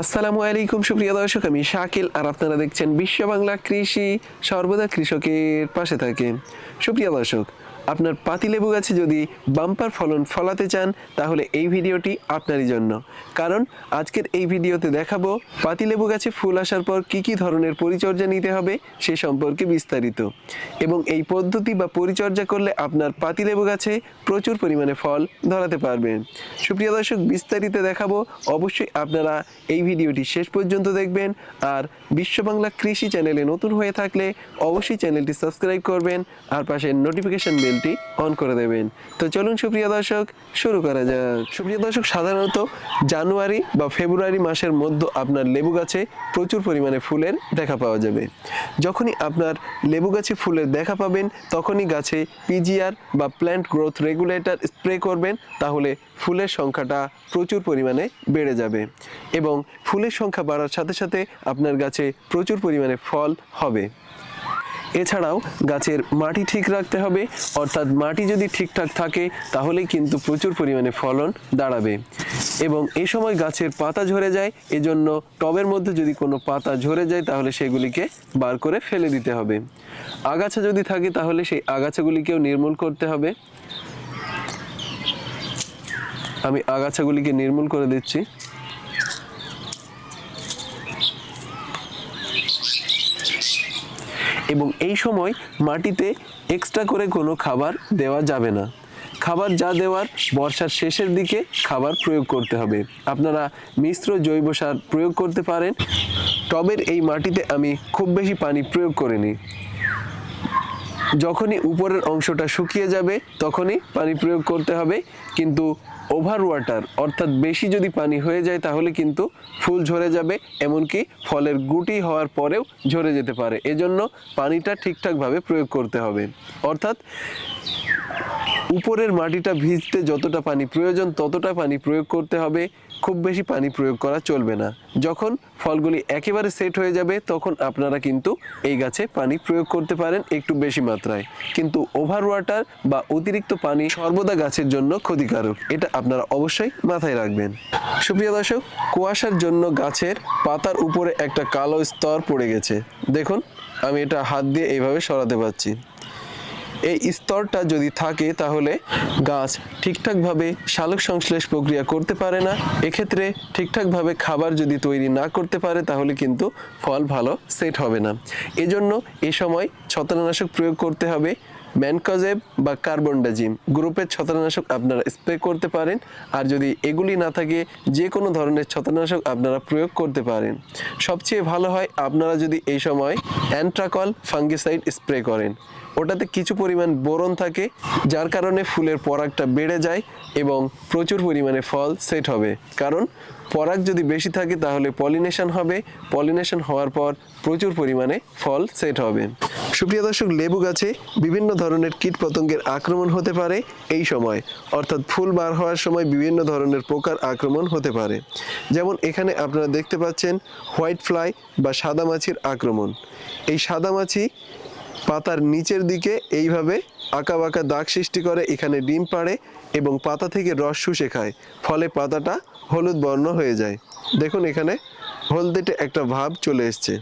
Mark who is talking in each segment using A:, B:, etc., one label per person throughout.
A: আসসালামু আলাইকুম, সুপ্রিয় দর্শক, আমি শাকিল, আর আপনারা দেখছেন বিশ্ব বাংলা কৃষি সর্বদা কৃষকের পাশে থাকেন। সুপ্রিয় দর্শক আপনার পাতিলেবু গাছে যদি বাম্পার ফলন ফলাতে চান, তাহলে এই ভিডিওটি আপনারই জন্য। কারণ আজকের এই ভিডিওতে দেখাবো পাতিলেবু গাছে ফুল আসার পর কি কি ধরনের পরিচর্যা নিতে হবে, সে সম্পর্কে বিস্তারিত। এবং এই পদ্ধতি বা পরিচর্যা করলে আপনার পাতিলেবু গাছে প্রচুর পরিমাণে ফল ধরাতে পারবেন সুপ্রিয় দর্শক, বিস্তারিত দেখাবো। অবশ্যই আপনারা এই ভিডিওটি শেষ পর্যন্ত দেখবেন। আর বিশ্ব বাংলা কৃষি চ্যানেলে নতুন হয়ে থাকলে অবশ্যই চ্যানেলটি সাবস্ক্রাইব করবেন। আর পাশে নোটিফিকেশন বেলটি অন করে দেবেন। তো চলুন সুপ্রিয় দর্শক, শুরু করা যাক। সুপ্রিয় দর্শক, সাধারণত জানুয়ারি বা ফেব্রুয়ারি মাসের মধ্যে আপনার লেবু গাছে প্রচুর পরিমাণে ফুলের দেখা পাওয়া যাবে। যখনই আপনার লেবু গাছে ফুলের দেখা পাবেন, তখনই গাছে পিজিআর বা প্ল্যান্ট গ্রোথ রেগুলেটর স্প্রে করবেন, তাহলে ফুলের সংখ্যাটা প্রচুর পরিমাণে বেড়ে যাবে এবং ফুলের সংখ্যা বাড়ার সাথে সাথে আপনার গাছে প্রচুর পরিমাণে ফল হবে। এছাড়াও গাছের মাটি ঠিক রাখতে হবে, অর্থাৎ মাটি যদি ঠিকঠাক থাকে, তাহলেই কিন্তু প্রচুর পরিমাণে ফলন দাঁড়াবে। এবং এই সময় গাছের পাতা ঝরে যায়, এজন্য টবের মধ্যে যদি কোনো পাতা ঝরে যায়, তাহলে সেগুলিকে বার করে ফেলে দিতে হবে। আগাছা যদি থাকে, তাহলে সেই আগাছাগুলিকেও নির্মূল করতে হবে। আমি আগাছাগুলিকে নির্মূল করে দিচ্ছি। এবং এই সময় মাটিতে এক্সট্রা করে কোনো খাবার দেওয়া যাবে না। খাবার যা দেওয়ার বর্ষার শেষের দিকে খাবার প্রয়োগ করতে হবে। আপনারা মিশ্র জৈব সার প্রয়োগ করতে পারেন। টবের এই মাটিতে আমি খুব বেশি পানি প্রয়োগ করিনি। যখনই উপরের অংশটা শুকিয়ে যাবে, তখনই পানি প্রয়োগ করতে হবে। কিন্তু ওভার ওয়াটার অর্থাৎ বেশি যদি পানি হয়ে যায়, তাহলে কিন্তু ফুল ঝরে যাবে, এমনকি ফলের গুটি হওয়ার পরেও ঝরে যেতে পারে। এজন্য পানিটা ঠিকঠাকভাবে প্রয়োগ করতে হবে। অর্থাৎ উপরের মাটিটা ভিজতে যতটা পানি প্রয়োজন, ততটা পানি প্রয়োগ করতে হবে। খুব বেশি পানি প্রয়োগ করা চলবে না। যখন ফলগুলি একেবারে সেট হয়ে যাবে, তখন আপনারা কিন্তু এই গাছে পানি প্রয়োগ করতে পারেন একটু বেশি মাত্রায়। কিন্তু ওভার ওয়াটার বা অতিরিক্ত পানি সর্বদা গাছের জন্য ক্ষতিকারক। এটা আপনারা অবশ্যই মাথায় রাখবেন। সুপ্রিয় দর্শক, কুয়াশার জন্য গাছের পাতার উপরে একটা কালো স্তর পড়ে গেছে। দেখুন, আমি এটা হাত দিয়ে এইভাবে সরাতে পারছি। এই স্তরটা যদি থাকে তাহলে গাছ ঠিকঠাকভাবে সালোক সংশ্লেষ প্রক্রিয়া করতে পারে না। এক্ষেত্রে ঠিকঠাকভাবে খাবার যদি তৈরি না করতে পারে তাহলে কিন্তু ফল ভালো সেট হবে না। এজন্য এ সময় ছত্রনাশক প্রয়োগ করতে হবে। ম্যানকজেব বা কার্বনডাজিম গ্রুপের ছত্রনাশক আপনারা স্প্রে করতে পারেন। আর যদি এগুলি না থাকে, যে কোনো ধরনের ছত্রনাশক আপনারা প্রয়োগ করতে পারেন। সবচেয়ে ভালো হয় আপনারা যদি এই সময় অ্যান্ট্রাকল ফাঙ্গিসাইড স্প্রে করেন। ওটাতে কিছু পরিমাণ বোরন থাকে, যার কারণে ফুলের পরাগটা বেড়ে যায় এবং প্রচুর পরিমাণে ফল সেট হবে। কারণ পরাগ যদি বেশি থাকে তাহলে পলিনেশন হবে, পলিনেশন হওয়ার পর প্রচুর পরিমাণে ফল সেট হবে। সুপ্রিয় দর্শক, লেবু গাছে বিভিন্ন ধরনের কীট পতঙ্গের আক্রমণ হতে পারে এই সময়। অর্থাৎ ফুল বার হওয়ার সময় বিভিন্ন ধরনের পোকার আক্রমণ হতে পারে। যেমন এখানে আপনারা দেখতে পাচ্ছেন হোয়াইট ফ্লাই বা সাদা মাছির আক্রমণ। এই সাদামাছি পাতার নিচের দিকে এইভাবে আঁকা বাঁকা দাগ সৃষ্টি করে, এখানে ডিম পাড়ে এবং পাতা থেকে রস শুষে খায়, ফলে পাতাটা হলুদ বর্ণ হয়ে যায়। দেখুন এখানে হলদেটে একটা ভাব চলে এসছে।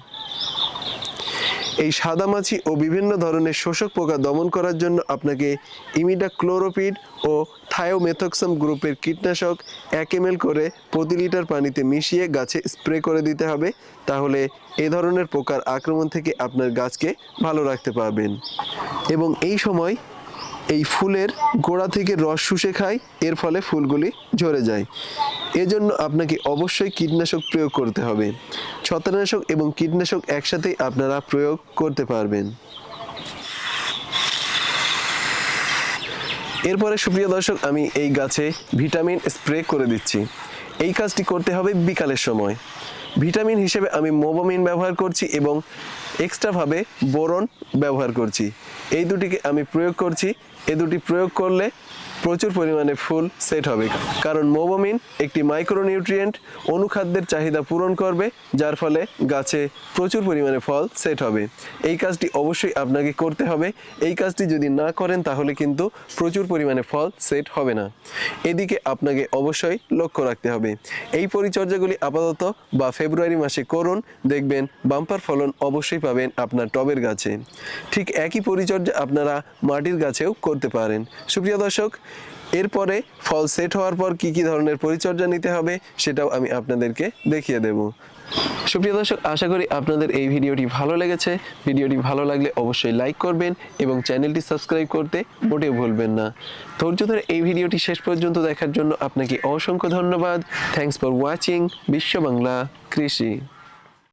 A: এই সাদামাছি ও বিভিন্ন ধরনের শোষক পোকা দমন করার জন্য আপনাকে ইমিডা ক্লোরোপিড ও থায়োমেথক্সাম গ্রুপের কীটনাশক এক এম করে প্রতি লিটার পানিতে মিশিয়ে গাছে স্প্রে করে দিতে হবে। তাহলে এ ধরনের পোকার আক্রমণ থেকে আপনার গাছকে ভালো রাখতে পারবেন। এবং এই সময় এই ফুলের গোড়া থেকে রস শুষে খায়, এর ফলে ফুলগুলি ঝরে যায়। এজন্য আপনাকে অবশ্যই কীটনাশক প্রয়োগ করতে হবে। ছত্রনাশক এবং কীটনাশক একসাথেই আপনারা প্রয়োগ করতে পারবেন। এরপরে সুপ্রিয় দর্শক, আমি এই গাছে ভিটামিন স্প্রে করে দিচ্ছি। এই কাজটি করতে হবে বিকালের সময়। ভিটামিন হিসেবে আমি মোবামিন ব্যবহার করছি এবং এক্সট্রাভাবে বোরন ব্যবহার করছি। এই দুটিকে আমি প্রয়োগ করছি। এই দুটি প্রয়োগ করলে প্রচুর পরিমাণে ফুল সেট হবে। কারণ মোবোমিন একটি মাইক্রোনিউট্রিয়েন্ট, অনুখাদ্যের চাহিদা পূরণ করবে, যার ফলে গাছে প্রচুর পরিমাণে ফল সেট হবে। এই কাজটি অবশ্যই আপনাকে করতে হবে। এই কাজটি যদি না করেন, তাহলে কিন্তু প্রচুর পরিমাণে ফল সেট হবে না। এদিকে আপনাকে অবশ্যই লক্ষ্য রাখতে হবে। এই পরিচর্যাগুলি আপাতত বা ফেব্রুয়ারি মাসে করুন, দেখবেন বাম্পার ফলন অবশ্যই পাবেন আপনার টবের গাছে। ঠিক একই পরিচর্যা আপনারা মাটির গাছেও করতে পারেন। সুপ্রিয় দর্শক এরপরে ফল সেট হওয়ার পর কি কি ধরনের পরিচর্যা নিতে হবে সেটাও আমি আপনাদেরকে দেখিয়ে দেব। সুপ্রিয় দর্শক, আশা করি আপনাদের এই ভিডিওটি ভালো লেগেছে। ভিডিওটি ভালো লাগলে অবশ্যই লাইক করবেন এবং চ্যানেলটি সাবস্ক্রাইব করতে মোটেও ভুলবেন না। ধৈর্য ধরে এই ভিডিওটি শেষ পর্যন্ত দেখার জন্য আপনাকে অসংখ্য ধন্যবাদ। থ্যাংকস ফর ওয়াচিং বিশ্ব বাংলা কৃষি